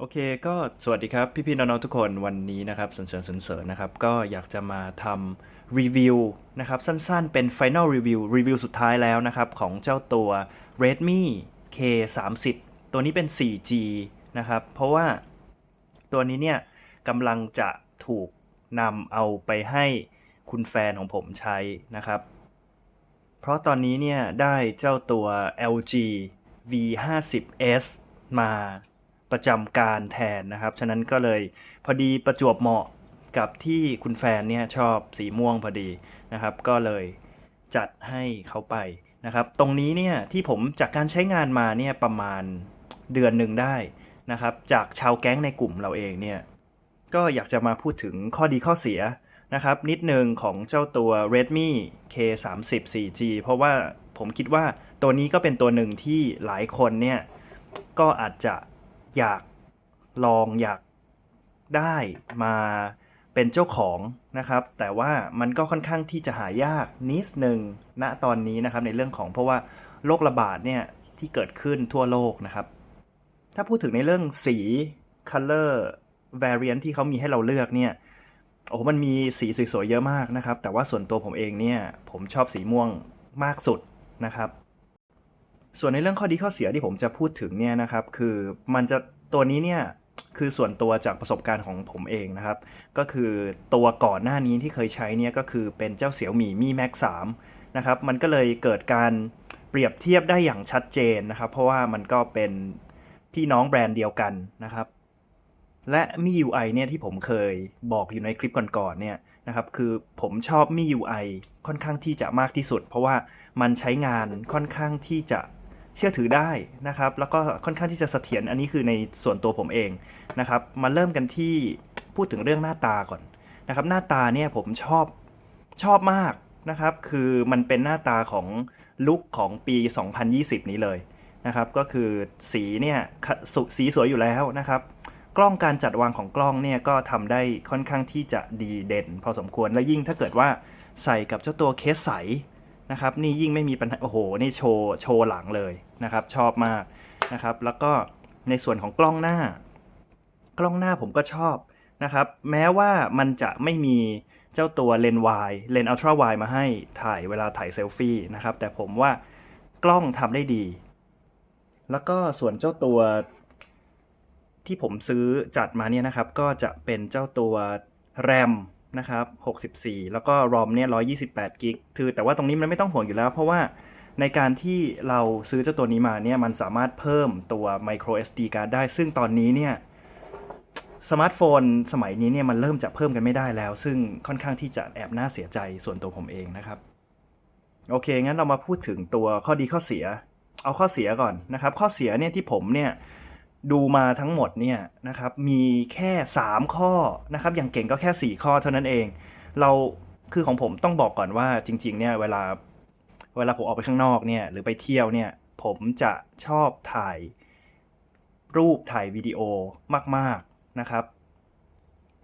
โอเคก็สวัสดีครับ พี่ๆน้องๆทุกคนวันนี้นะครับเสริญสนเสริญนะครับ ก็อยากจะมาทำรีวิวนะครับ สั้นๆ เป็น Final Review รีวิวสุดท้ายแล้วนะครับ ของเจ้าตัว Redmi K 3 0 ตัวนี้เป็น 4G นะครับ เพราะว่าตัวนี้เนี่ยกำลังจะถูกนำเอาไปให้คุณแฟนของผมใช้นะครับ เพราะตอนนี้เนี่ยได้เจ้าตัว LG V50s มา ประจำการแทนนะครับ ฉะนั้นก็เลยพอดีประจวบเหมาะกับที่คุณแฟนเนี่ยชอบสีม่วงพอดีนะครับ ก็เลยจัดให้เขาไปนะครับ ตรงนี้เนี่ยที่ผมจากการใช้งานมาเนี่ยประมาณเดือนหนึ่งได้นะครับ จากชาวแก๊งในกลุ่มเราเองเนี่ยก็อยากจะมาพูดถึงข้อดีข้อเสียนะครับ นิดนึงของเจ้าตัว Redmi K 3 0 4G เพราะว่าผมคิดว่าตัวนี้ก็เป็นตัวหนึ่งที่หลายคนเนี่ยก็อาจจะ อยากลองอยากได้มาเป็นเจ้าของนะครับ แต่ว่ามันก็ค่อนข้างที่จะหายากนิดหนึ่งณตอนนี้นะครับในเรื่องของเพราะว่าโรคระบาดเนี่ยที่เกิดขึ้นทั่วโลกนะครับ ถ้าพูดถึงในเรื่องสี color variant ที่เขามีให้เราเลือกเนี่ยโอ้มันมีสีสวยๆเยอะมากนะครับ แต่ว่าส่วนตัวผมเองเนี่ยผมชอบสีม่วงมากสุดนะครับ ส่วนในเรื่องข้อดีข้อเสียที่ผมจะพูดถึงเนี่ยนะครับ คือมันจะตัวนี้เนี่ยคือส่วนตัวจากประสบการณ์ของผมเองนะครับ ก็คือตัวก่อนหน้านี้ที่เคยใช้เนี่ยก็คือเป็นเจ้าเสี่ยวหมี่มี่แม็ก3นะครับมันก็เลยเกิดการเปรียบเทียบได้อย่างชัดเจนนะครับ เพราะว่ามันก็เป็นพี่น้องแบรนด์เดียวกันนะครับ และมี UI เนี่ยที่ผมเคยบอกอยู่ในคลิปก่อนๆเนี่ยนะครับคือผมชอบมี UI ค่อนข้างที่จะมากที่สุด เพราะว่ามันใช้งานค่อนข้างที่จะ เชื่อถือได้นะครับ แล้วก็ค่อนข้างที่จะเสถียรอันนี้คือในส่วนตัวผมเองนะครับ มาเริ่มกันที่พูดถึงเรื่องหน้าตาก่อนนะครับ หน้าตาเนี่ยผมชอบชอบมากนะครับ คือมันเป็นหน้าตาของลุคของปี 2020 นี้เลยนะครับ ก็คือสีเนี่ยสุสีสวยอยู่แล้วนะครับ กล้องการจัดวางของกล้องเนี่ยก็ทำได้ค่อนข้างที่จะดีเด่น พอสมควรและยิ่งถ้าเกิดว่าใส่กับเจ้าตัวเคสใส นะครับนี่ยิ่งไม่มีปัญหาโอ้โหนี่โชว์โชว์หลังเลยนะครับ ชอบมากนะครับ แล้วก็ในส่วนของกล้องหน้า กล้องหน้าผมก็ชอบนะครับ แม้ว่ามันจะไม่มีเจ้าตัวเลนส์วายเลนส์อัลตร้าไวมาให้ถ่ายเวลาถ่ายเซลฟี่นะครับ แต่ผมว่ากล้องทำได้ดี แล้วก็ส่วนเจ้าตัวที่ผมซื้อจัดมาเนี่ยนะครับ ก็จะเป็นเจ้าตัว RAM นะครับ64 แล้วก็ ROM เนี่ย128กิกคือแต่ว่าตรงนี้มันไม่ต้องห่วงอยู่แล้ว เพราะว่าในการที่เราซื้อเจ้าตัวนี้มาเนี่ยมันสามารถเพิ่มตัว micro SD card ได้ ซึ่งตอนนี้เนี่ยสมาร์ทโฟนสมัยนี้เนี่ยมันเริ่มจะเพิ่มกันไม่ได้แล้ว ซึ่งค่อนข้างที่จะแอบน่าเสียใจส่วนตัวผมเองนะครับ โอเค งั้นเรามาพูดถึงตัวข้อดีข้อเสีย เอาข้อเสียก่อนนะครับ ข้อเสียเนี่ยที่ผมเนี่ย ดูมาทั้งหมดเนี่ยนะครับมีแค่ 3 ข้อนะครับอย่างเก่งก็แค่ 4 ข้อเท่านั้นเอง เราคือของผมต้องบอกก่อนว่าจริง ๆ เนี่ยเวลาเวลาผมออกไปข้างนอกเนี่ยหรือไปเที่ยวเนี่ยผมจะชอบถ่ายรูปถ่ายวิดีโอมาก ๆนะครับ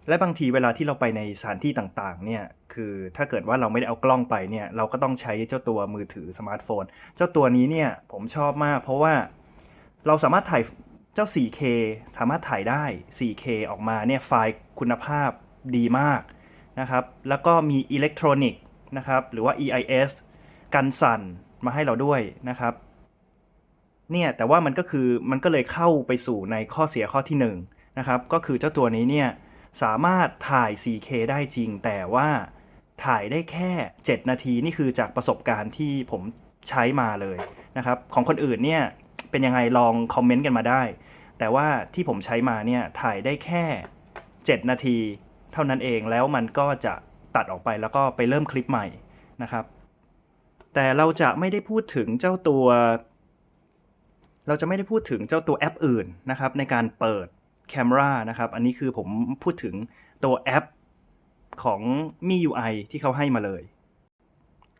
และบางทีเวลาที่เราไปในสถานที่ต่างๆเนี่ยคือถ้าเกิดว่าเราไม่ได้เอากล้องไปเนี่ยเราก็ต้องใช้เจ้าตัวมือถือสมาร์ทโฟน เจ้าตัวนี้เนี่ยผมชอบมาก เพราะว่าเราสามารถถ่าย เจ้า 4K สามารถถ่ายได้ 4K ออกมาเนี่ยไฟล์คุณภาพดีมากนะครับ แล้วก็มีอิเล็กทรอนิกส์นะครับ หรือว่า EIS กันสั่นมาให้เราด้วยนะครับ เนี่ยแต่ว่ามันก็คือมันก็เลยเข้าไปสู่ในข้อเสียข้อที่1นงนะครับ ก็คือเจ้าตัวนี้เนี่ยสามารถถ่าย 4K ได้จริง แต่ว่าถ่ายได้แค่ 7 นาทีนี่คือจากประสบการณ์ที่ผมใช้มาเลยนะครับ ของคนอื่นเนี่ย เป็นยังไงลองคอมเมนต์กันมาได้ แต่ว่าที่ผมใช้มาเนี่ยถ่ายได้แค่ 7 นาทีเท่านั้นเองแล้วมันก็จะตัดออกไปแล้วก็ไปเริ่มคลิปใหม่นะครับ แต่เราจะไม่ได้พูดถึงเจ้าตัว เราจะไม่ได้พูดถึงเจ้าตัวแอปอื่นนะครับ ในการเปิด c a m รานะครับ อันนี้คือผมพูดถึงตัวแอปของ MIUI ที่เขาให้มาเลย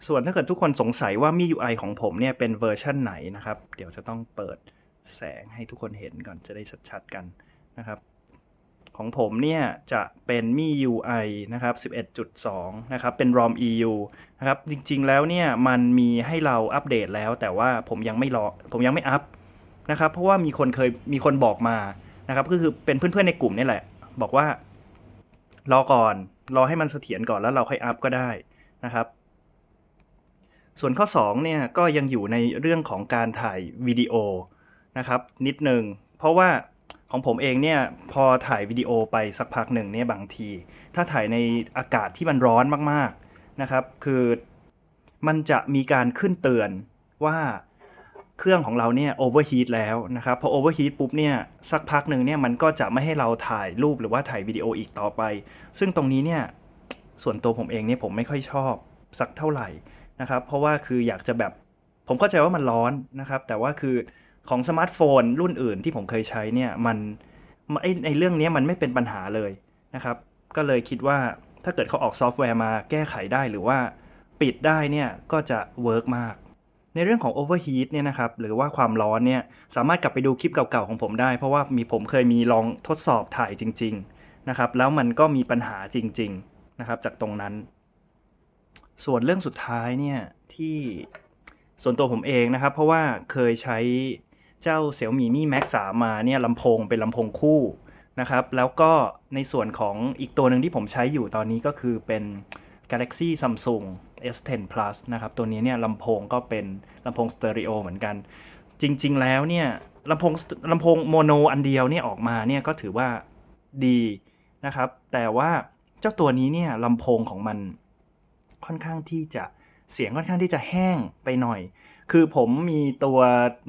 ส่วนถ้าเกิดทุกคนสงสัยว่า MIUI ของผมเนี่ยเป็นเวอร์ชันไหนนะครับ เดี๋ยวจะต้องเปิดแสงให้ทุกคนเห็นก่อนจะได้ชัดๆกันนะครับ ของผมเนี่ยจะเป็น MIUI นะครับ 11.2 นะครับ เป็น ROM EU นะครับ จริงๆแล้วเนี่ยมันมีให้เราอัปเดตแล้ว แต่ว่าผมยังไม่รอผมยังไม่อัพนะครับ เพราะว่ามีคนเคยมีคนบอกมานะครับ ก็คือเป็นเพื่อนๆในกลุ่มนี่แหละ บอกว่ารอก่อน รอให้มันเสถียรก่อนแล้วเราค่อยอัพก็ได้นะครับ ส่วนข้อ2เนี่ยก็ยังอยู่ในเรื่องของการถ่ายวิดีโอนะครับนิดนึง เพราะว่าของผมเองเนี่ยพอถ่ายวิดีโอไปสักพักหนึ่งเนี่ยบางที ถ้าถ่ายในอากาศที่มันร้อนมากๆนะครับคือมันจะมีการขึ้นเตือนว่าเครื่องของเราเนี่ยโอเวอร์ฮีทแล้วนะครับพอโอเวอร์ฮีทปุ๊บเนี่ยสักพักหนึ่งเนี่ยมันก็จะไม่ให้เราถ่ายรูปหรือว่าถ่ายวิดีโออีกต่อไป ซึ่งตรงนี้เนี่ยส่วนตัวผมเองเนี่ยผมไม่ค่อยชอบสักเท่าไหร่ นะครับ เพราะว่าคืออยากจะแบบผมเข้าใจว่ามันร้อนนะครับ แต่ว่าคือของสมาร์ทโฟนรุ่นอื่นที่ผมเคยใช้เนี่ยมันไอในเรื่องนี้มันไม่เป็นปัญหาเลยนะครับ ก็เลยคิดว่าถ้าเกิดเขาออกซอฟต์แวร์มาแก้ไขได้หรือว่าปิดได้เนี่ยก็จะเวิร์กมาก ในเรื่องของ overheat เนี่ยนะครับหรือว่าความร้อนเนี่ยสามารถกลับไปดูคลิปเก่าๆของผมได้ เพราะว่ามีผมเคยมีลองทดสอบถ่ายจริง ๆนะครับ แล้วมันก็มีปัญหาจริง ๆนะครับ จากตรงนั้น ส่วนเรื่องสุดท้ายเนี่ยที่ส่วนตัวผมเองนะครับ เพราะว่าเคยใช้เจ้า Xiaomi Mi Max 3มาเนี่ยลำโพงเป็นลำโพงคู่นะครับ แล้วก็ในส่วนของอีกตัวหนึ่งที่ผมใช้อยู่ตอนนี้ก็คือเป็น Galaxy Samsung S10 Plus นะครับ ตัวนี้เนี่ยลำโพงก็เป็นลำโพงสเตอริโอเหมือนกัน จริง ๆ แล้วเนี่ยลำโพงลำโพงโมโนอันเดียวเนี่ยออกมาเนี่ยก็ถือว่าดีนะครับ แต่ว่าเจ้าตัวนี้เนี่ยลำโพงของมัน ค่อนข้างที่จะเสียงค่อนข้างที่จะแห้งไปหน่อย คือผมมีตัว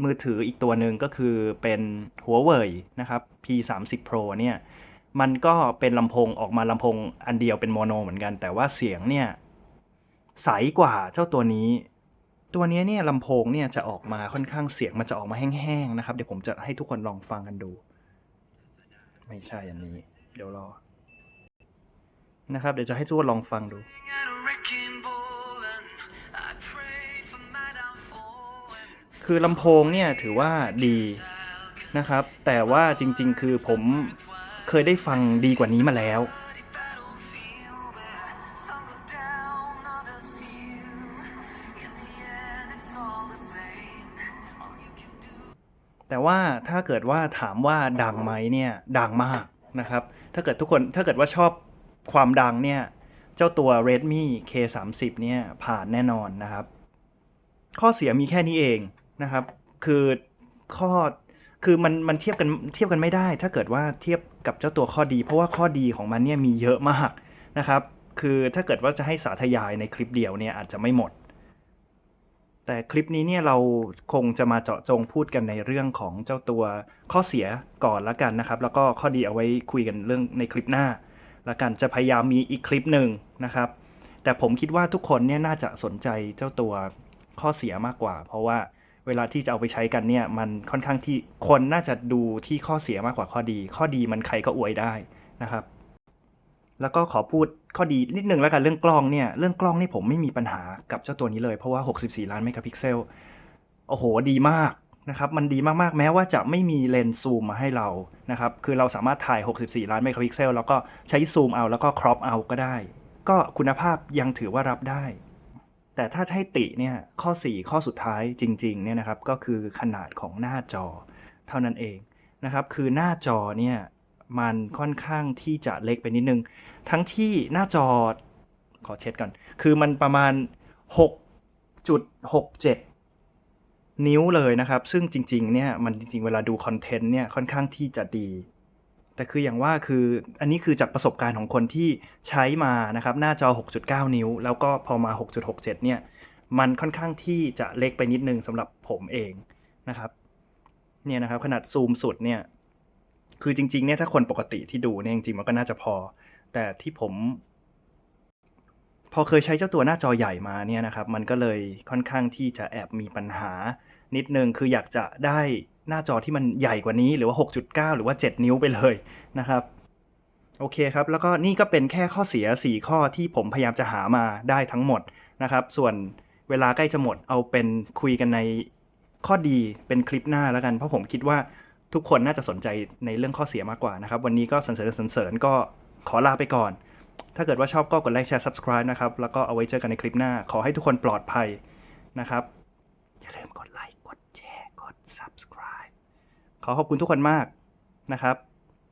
มือถืออีกตัวหนึ่งก็คือเป็นหัวเว่ยนะครับ P30 Pro เนี่ย มันก็เป็นลำโพงออกมาลำโพงอันเดียวเป็นโมโนเหมือนกัน แต่ว่าเสียงเนี่ย ใสกว่าเจ้าตัวนี้ ตัวนี้เนี่ยลำโพงเนี่ยจะออกมาค่อนข้างเสียงมันจะออกมาแห้งๆนะครับ เดี๋ยวผมจะให้ทุกคนลองฟังกันดู ไม่ใช่อันนี้ เดี๋ยวรอ นะครับ เดี๋ยวจะให้ทุกคนลองฟังดู at a wrecking ball and I prayed for my downfall and คือลำโพงเนี่ยถือว่าดีนะครับ แต่ว่าจริง ๆ คือผมเคยได้ฟังดีกว่านี้มาแล้ว bloody battlefield where some go down, others heal. In the end, it's all the same. All you can do แต่ว่าถ้าเกิดว่าถามว่าดังไหมเนี่ยดังมากนะครับ ถ้าเกิดทุกคนถ้าเกิดว่าชอบ ความดังเนี่ย เจ้าตัว Redmi K30 เนี่ยผ่านแน่นอนนะครับ ข้อเสียมีแค่นี้เองนะครับ คือข้อคือมันมันเทียบกันเทียบกันไม่ได้ ถ้าเกิดว่าเทียบกับเจ้าตัวข้อดี เพราะว่าข้อดีของมันเนี่ยมีเยอะมากนะครับ คือถ้าเกิดว่าจะให้สาธยายในคลิปเดียวเนี่ยอาจจะไม่หมด แต่คลิปนี้เนี่ยเราคงจะมาเจาะจงพูดกันในเรื่องของเจ้าตัวข้อเสียก่อนละกันนะครับ แล้วก็ข้อดีเอาไว้คุยกันเรื่องในคลิปหน้า ละกันจะพยายามมีอีกคลิปหนึ่งนะครับ แต่ผมคิดว่าทุกคนเนี่ยน่าจะสนใจเจ้าตัวข้อเสียมากกว่า เพราะว่าเวลาที่จะเอาไปใช้กันเนี่ยมันค่อนข้างที่คนน่าจะดูที่ข้อเสียมากกว่าข้อดี ข้อดีมันใครก็อวยได้นะครับ แล้วก็ขอพูดข้อดีนิดนึงแล้วกันเรื่องกล้องเนี่ยเรื่องกล้องนี่ผมไม่มีปัญหากับเจ้าตัวนี้เลยเพราะว่า 64 ล้านเมกะพิกเซลโอ้โหดีมาก นะครับมันดีมากๆ แม้ว่าจะไม่มีเลนส์ซูมมาให้เรานะครับคือเราสามารถถ่าย 64 ล้านเมกะพิกเซลแล้วก็ใช้ซูมเอาแล้วก็ครอปเอาก็ได้ ก็คุณภาพยังถือว่ารับได้ แต่ถ้าให้ติเนี่ยข้อ 4 ข้อสุดท้ายจริงๆเนี่ยนะครับก็คือขนาดของหน้าจอ เท่านั้นเองนะครับคือหน้าจอเนี่ยมันค่อนข้างที่จะเล็กไปนิดนึง ทั้งที่หน้าจอขอเช็ดก่อน คือมันประมาณ 6.67 นิ้วเลยนะครับ ซึ่งจริงๆเนี่ยมันจริงๆ เวลาดูคอนเทนต์เนี่ยค่อนข้างที่จะดี แต่คืออย่างว่าคืออันนี้คือจากประสบการณ์ของคนที่ใช้มานะครับ หน้าจอ 6.9 นิ้ว แล้วก็พอมา 6.67 เนี่ย มันค่อนข้างที่จะเล็กไปนิดนึงสำหรับผมเองนะครับเนี่ยนะครับขนาดซูมสุดเนี่ยคือจริงๆเนี่ยถ้าคนปกติที่ดูเนี่ยจริงๆมันก็น่าจะพอ แต่ที่ผม พอเคยใช้เจ้าตัวหน้าจอใหญ่มาเนี่ยนะครับมันก็เลยค่อนข้างที่จะแอบมีปัญหา นิดนึงคืออยากจะได้หน้าจอที่มันใหญ่กว่านี้หรือว่า 6.9 หรือว่า 7 นิ้วไปเลยนะครับโอเคครับ แล้วก็นี่ก็เป็นแค่ข้อเสีย 4 ข้อที่ผมพยายามจะหามาได้ทั้งหมดนะครับ ส่วนเวลาใกล้จะหมดเอาเป็นคุยกันในข้อดีเป็นคลิปหน้าแล้วกัน เพราะผมคิดว่าทุกคนน่าจะสนใจในเรื่องข้อเสียมากกว่านะครับ วันนี้ก็สรรเสริญสรรเสริญก็ขอลาไปก่อน ถ้าเกิดว่าชอบก็กดไลค์แชร์ subscribe นะครับ แล้วก็เอาไว้เจอกันในคลิปหน้า ขอให้ทุกคนปลอดภัยนะครับ อย่าลืมกดไลค์ กดแชร์ กด subscribe ขอขอบคุณทุกคนมากนะครับ